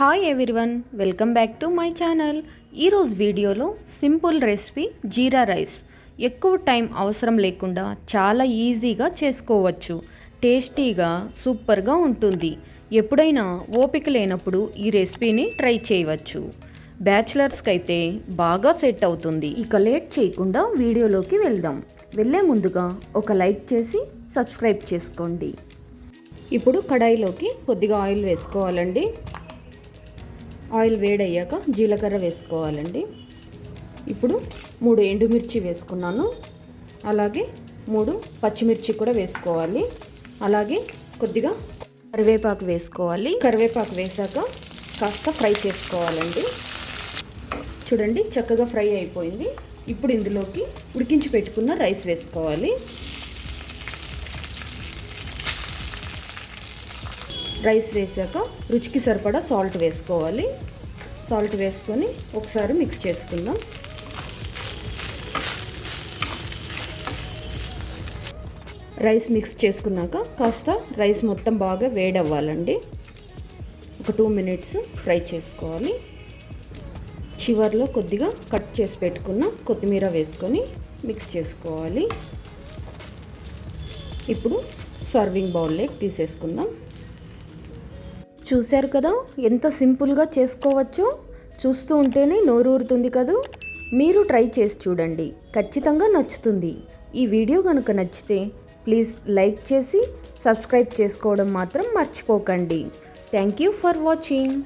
Hi everyone welcome back to my channel ఈరోజు వీడియోలో simple recipe jeera rice. ఎక్కువ time అవసరం లేకుండా చాలా ఈజీగా చేసుకోవచ్చు. టేస్టీగా సూపర్గా ఉంటుంది. ఎప్పుడైనా ఓపిక లేనప్పుడు ఈ రెసిపీని ట్రై చేయవచ్చు. బ్యాచిలర్స్కి అయితే బాగా సెట్ అవుతుంది. ఇక లేట్ చేయకుండా వీడియోలోకి వెళ్దాం. వెళ్ళే ముందుగా ఒక లైక్ చేసి సబ్స్క్రైబ్ చేసుకోండి. ఇప్పుడు కడాయిలోకి కొద్దిగా ఆయిల్ వేసుకోవాలండి. ఆయిల్ వేడయ్యాక జీలకర్ర వేసుకోవాలండి. ఇప్పుడు మూడు ఎండుమిర్చి వేసుకున్నాను. అలాగే మూడు పచ్చిమిర్చి కూడా వేసుకోవాలి. అలాగే కొద్దిగా కరివేపాకు వేసుకోవాలి. కరివేపాకు వేసాక కాస్త ఫ్రై చేసుకోవాలండి. చూడండి చక్కగా ఫ్రై అయిపోయింది. ఇప్పుడు ఇందులోకి ఉడికించి పెట్టుకున్న రైస్ వేసుకోవాలి. రైస్ వేసాక రుచికి సరిపడా సాల్ట్ వేసుకోవాలి. సాల్ట్ వేసుకొని ఒకసారి మిక్స్ చేసుకుందాం. రైస్ మిక్స్ చేసుకున్నాక కాస్త రైస్ మొత్తం బాగా వేడవ్వాలండి. ఒక టూ మినిట్స్ ఫ్రై చేసుకోవాలి. చివర్లో కొద్దిగా కట్ చేసి పెట్టుకున్న కొత్తిమీర వేసుకొని మిక్స్ చేసుకోవాలి. ఇప్పుడు సర్వింగ్ బౌల్లోకి తీసేసుకుందాం. చూశారు కదా? ఎంత సింపుల్గా చేసుకోవచ్చో? చూస్తూ ఉంటేనే నోరూరుతుంది కదూ? మీరు ట్రై చేసి చూడండి. ఖచ్చితంగా నచ్చుతుంది. ఈ వీడియో కనుక నచ్చితే ప్లీజ్ లైక్ చేసి సబ్స్క్రైబ్ చేసుకోవడం మాత్రం మర్చిపోకండి. Thank you for watching.